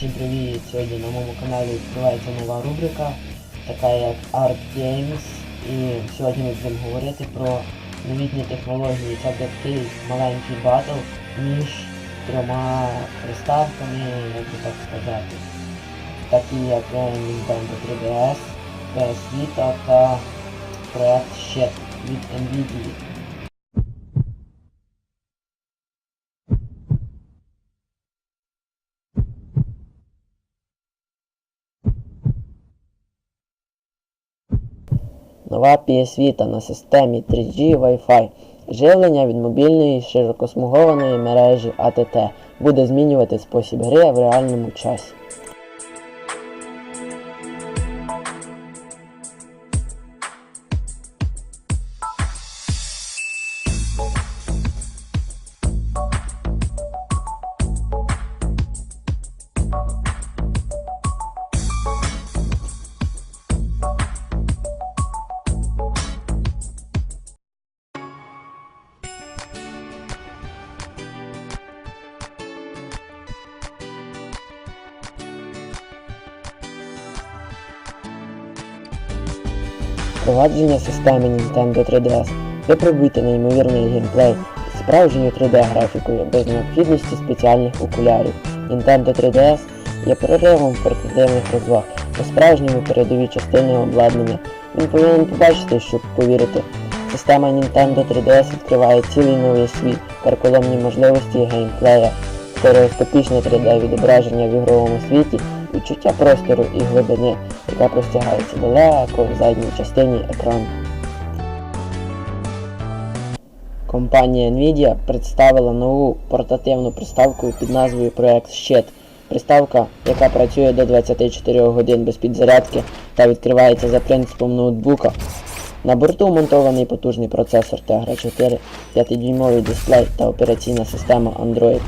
Всім привіт! Сьогодні на моєму каналі відкривається нова рубрика, така як Art Games. І сьогодні ми будемо говорити про новітні технології. Буде такий маленький батл між трьома приставками, як би так сказати. Такі як Nintendo 3DS, PS Vita та проект Shed від Nvidia. Нова пієсвіта на системі 3G Wi-Fi. Живлення від мобільної широкосмугованої мережі ATT буде змінювати спосіб гри в реальному часі. Впровадження системи Nintendo 3DS. Випробуйте неймовірний геймплей з справжньою 3D-графікою без необхідності спеціальних окулярів. Nintendo 3DS є проривом портативних розваг, по-справжньому передові частини обладнання. Він повинен побачити, щоб повірити. Система Nintendo 3DS відкриває цілий новий світ, карколомні можливості геймплея, стереоскопічне 3D відображення в ігровому світі, відчуття простору і глибини, яка простягається далеко в задній частині екрану. Компанія Nvidia представила нову портативну приставку під назвою Проект Щит. Приставка, яка працює до 24 годин без підзарядки та відкривається за принципом ноутбука. На борту монтований потужний процесор Tegra 4, 5-дюймовий дисплей та операційна система Android.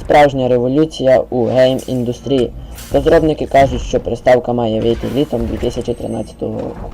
Справжня революція у гейм-індустрії. Розробники кажуть, що приставка має вийти літом 2013 року.